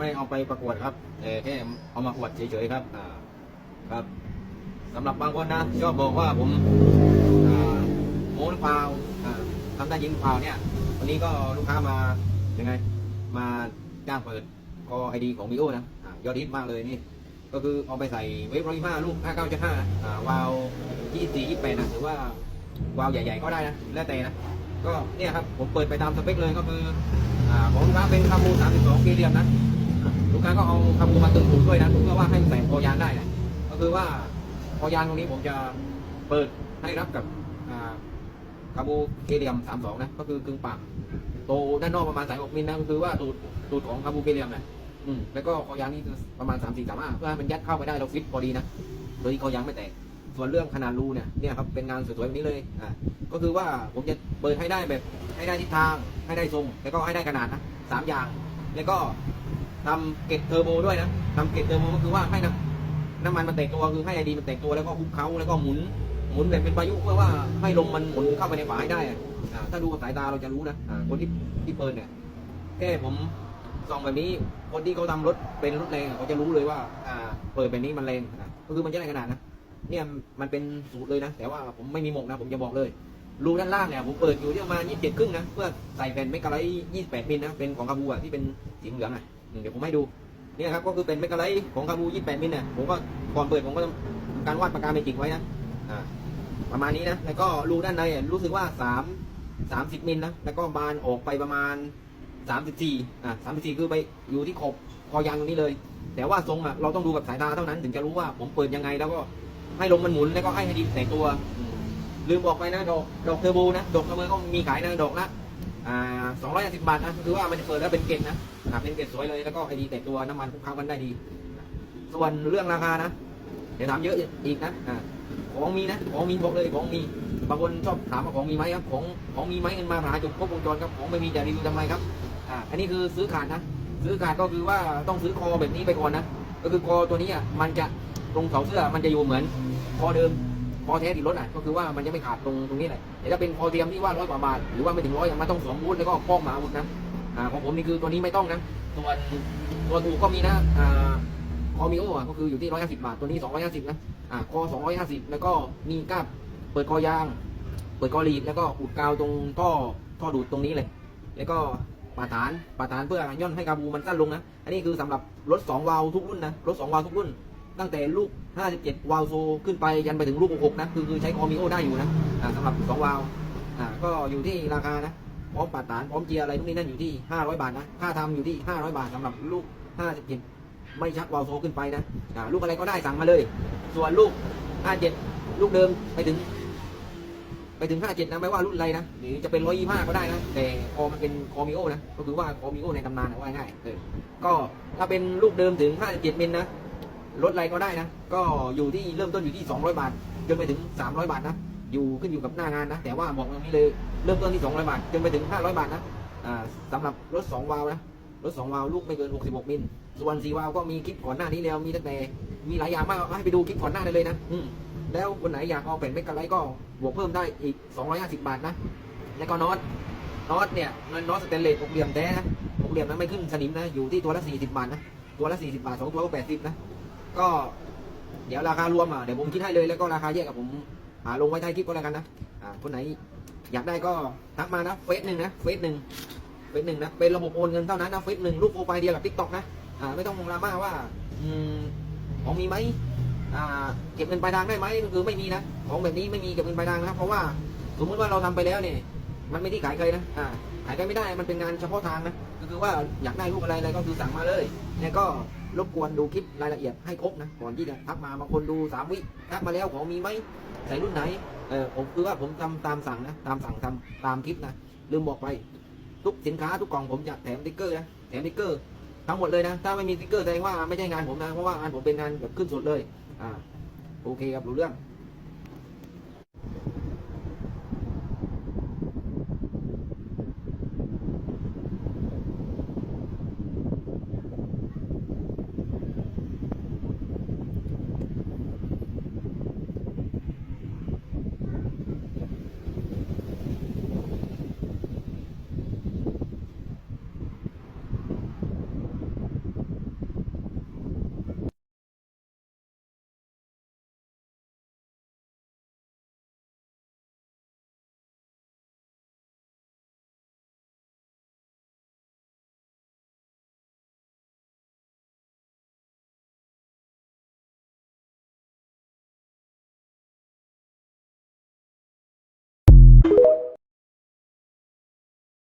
ไม่เอาไปประกวดครับแต่แค่เอามาอวดเฉยๆครับอ่าครับสำหรับบางคนนะชอบบอกว่าผมโม้หรือเปล่าทำได้ยิงหรือเปล่าเนี่ย วันนี้ก็ลูกค้ามายังไง มาจ้างเปิดคอไอดีของวิโอนะยอดฮิตมากเลยนี่ ก็คือเอาไปใส่เวฟร้อยห้าลูกห้าเก้าจุดห้าวาวยี่สี่ยี่แปดนะหรือว่าวาวใหญ่ ๆ ก็ได้นะ แล้วแต่นะ ก็เนี่ยครับ ผมเปิดไปตามสเปคเลยก็คือของลูกค้าเป็นคาบูสามสิบสองกิเลียมนะ กค้าก็เอาคาบูมาตึงถูกด้วยนะเพื่อว่าให้ใส่คอยางได้นะก็คือว่าคอยางตรงนี้ผมจะเปิดให้รับกับอ่าคาบูเคเลียมสามสองนะ ก็คือกึ่งปากโตด้านนอกประมาณสายหกมิลนะก็คือว่าตูดตูดของคาบูเคเลียมนะอืมแล้วก็คอยางนี่ประมาณสามสี่สามห้าเพื่อให้มันยัดเข้าไปได้เราฟิตพอดีนะโดยที่คอยางไม่แตกส่วนเรื่องขนาดรูเนี่ยเนี่ยครับเป็นงานสวยๆแบบนี้เลยอ่าก็คือว่าผมจะเปิดให้ได้แบบให้ได้ทิศทางให้ได้ทรง แล้วก็ให้ได้ขนาดนะสามอย่าง แล้วก็ ทำเกตเทอร์โบด้วยนะทำเกตเทอร์โบก็คือว่าให้น้ำน้ำมันมันแตกตัวคือให้ไอดีมันแตกตัวแล้วก็คุกเคล้าแล้วก็หมุนหมุนแบบเป็นพายุเพื่อว่าให้ลมมันหมุนเข้าไปในฝาให้ได้ถ้าดูกับสายตาเราจะรู้นะคนที่ที่เปิดเนี่ยแค่ผมส่องแบบนี้คนที่เขาทำรถเป็นรถแรงเขาจะรู้เลยว่าเปิดแบบนี้มันแรงก็คือมันจะได้ขนาดนะเนี่ยมันเป็นสูตรเลยนะ แต่ว่าผมไม่มีหมกนะ ผมจะบอกเลยรูด้านล่างเนี่ยผมเปิดอยู่ที่ประมาณ27ครึ่งนะเพื่อใส่แผ่นเมกะไลท์28มิลนะเป็นของคาบูอะที่เป็นสีเหลืองอะ เดี๋ยวผมให้ดูเนี่ยครับก็คือเป็นเมกะไลท์ของคาบู28มิลเนี่ยผมก็ก่อนเปิดผมก็ทำการวาดปากกาเมจิกไว้นะอ่าประมาณนี้นะแล้วก็รูด้านในรู้สึกว่า3 30มิลนะแล้วก็บานออกไปประมาณ 34อ่า34 คือไปอยู่ที่ขอบคอยางตรงนี้เลย แต่ว่าทรงอะเราต้องดูกับสายตาเท่านั้น ถึงจะรู้ว่าผมเปิดยังไงแล้วก็ให้ลมมันหมุนแล้วก็ให้ให้ดินแตกตัว ลืมบอกไปนะดอกดอกเทอร์โบนะดอกเทอร์โบก็มีขายนะดอกละ อ่าสองร้อยสิบบาทนะคือว่ามันจะเปิดแล้วเป็นเกล็ดนะอ่าเป็นเกล็ดสวยเลยแล้วก็ไอดีแตกตัวน้ำมันคลุกเคล้ากันได้ดี ส่วนเรื่องราคานะเดี๋ยวถามเยอะอีกนะอ่าของมีนะของมีบอกเลยของมีบางคนชอบถามว่าของมีไหมครับของของมีไหมเงินมาหาจุดครบวงจรครับของไม่มีจะรีวิวทำไมครับอ่าอันนี้คือซื้อขาดนะซื้อขาดก็คือว่าต้องซื้อคอแบบนี้ไปก่อนนะก็คือคอตัวนี้อะมันจะตรงเสาเสื้อมันจะอยู่เหมือนพอเดิม พอแท้ติดรถอะก็คือว่ามันจะไม่ขาดตรงตรงนี้แหละแต่ถ้าเป็นพอเทียมที่ว่าร้อยกว่าบาทหรือว่าไม่ถึงร้อยมันต้องสวมบูทแล้วก็ป้องหมาอาวุธนะอ่าของผมนี่คือตัวนี้ไม่ต้องนะส่วตัวถูกก็มีนะอ่าคอมิโออะก็คืออยู่ที่ร้อยห้าสิบบาทตัวนี้สองร้อยห้าสิบนะอ่าคอสองร้อยห้าสิบแล้วก็มีก้าบเปิดคอยาง เปิดกอลีดแล้วก็อุดกาวตรงท่อท่อดูดตรงนี้เลย แล้วก็ปาฐานปาฐานเพื่อย่อนให้กาบูมันสั้นลงนะอันนี้คือสำหรับรถ2วาล์วทุกรุ่นนะรถ2วาล์วทุกรุ่น ตั้งแต่ลูก 57 วาลโซขึ้นไปยันไปถึงลูก 66 นะ คือคือใช้คอมิโอได้อยู่นะสำหรับ2วาลก็อยู่ที่ราคานะพร้อมปาฐานพร้อมเจียร์อะไรพวกนี้นั่นอยู่ที่ 500 บาทนะค่าทำอยู่ที่ 500 บาทสำหรับลูก 57 ไม่ชักวาลโซขึ้นไปนะลูกอะไรก็ได้สั่งมาเลย ส่วนลูก 57 ลูกเดิมไปถึง ไปถึง 57 นะไม่ว่ารุ่นอะไรนะหรือจะเป็น 125 ก็ได้นะแต่คอมันเป็นคอมิโอนะก็คือว่าคอมิโอในตำนานนะว่าง่ายเออก็ถ้าเป็นลูกเดิมถึง 57มิลนะ รถอะไรก็ได้นะ ก็อยู่ที่เริ่มต้นอยู่ที่ 200 บาท จนไปถึง 300 บาทนะ อยู่ขึ้นอยู่กับหน้างานนะ แต่ว่าบอกตรงนี้เลย เริ่มต้นที่ 200 บาท จนไปถึง 500 บาทนะ อ่าสำหรับรถ 2 วาล์วนะ รถ 2 วาล์วลูกไม่เกิน 66 มิล ส่วน 4 วาล์วก็มีคลิปก่อนหน้านี้แล้ว มีตั้งแต่ มีหลายอย่างมาก ให้ไปดูคลิปก่อนหน้าได้เลยนะ อืมแล้วคนไหนอยากเอาแผ่นเมกะไลท์ก็บวกเพิ่มได้อีก 250 บาทนะ แล้วก็น็อต น็อตเนี่ยนน็อตสเตนเลสหกเหลี่ยมแท้นะหกเหลี่ยมนั้นไม่ขึ้นสนิมนะ อยู่ที่ตัวละ 40 บาทนะ ตัวละ 40 บาทสองตัวก็80นะ ก็เดี๋ยวราคารวมอะเดี๋ยวผมคิดให้เลยแล้วก็ราคาแยกกับผมหาลงไว้ใต้คลิปก็แล้วกันนะอ่าคนไหนอยากได้ก็ทักมานะเฟซหนึ่งนะเฟซหนึ่งเฟซหนึ่งนะเป็นระบบโอนเงินเท่านั้นนะเฟซหนึ่งรูปโปรไฟล์เดียวกับทิกตอกนะอ่าไม่ต้องมองราม่าว่าอืมของมีไหมอ่าเก็บเงินปลายทางได้ไหมคือไม่มีนะของแบบนี้ไม่มีเก็บเงินปลายทางนะเพราะว่าสมมติว่าเราทำไปแล้วเนี่ยมันไม่ที่ขายใครนะอ่าายใครไม่ได้มันเป็นงานเฉพาะทางนะก็คือว่าอยากได้รูปอะไรอะไรก็คือสั่งมาเลยแล้วก็รบกวนดูคลิปรายละเอียดให้ครบนะก่อนที่จะทักมาบางคนดูสามวิทักมาแล้วของมีไหมใส่รุ่นไหนเออผมคือว่าผมทำตามสั่งนะตามสั่งทำตามคลิปนะลืมบอกไปทุกสินค้าทุกกล่องผมจะแถมติ๊กเกอร์นะแถมติ๊กเกอร์ทั้งหมดเลยนะ ถ้าไม่มีติ๊กเกอร์แสดงว่าไม่ใช่งานผมนะ เพราะว่างานผมเป็นงานแบบขึ้นสดเลย อ่า โอเคครับ รู้เรื่อง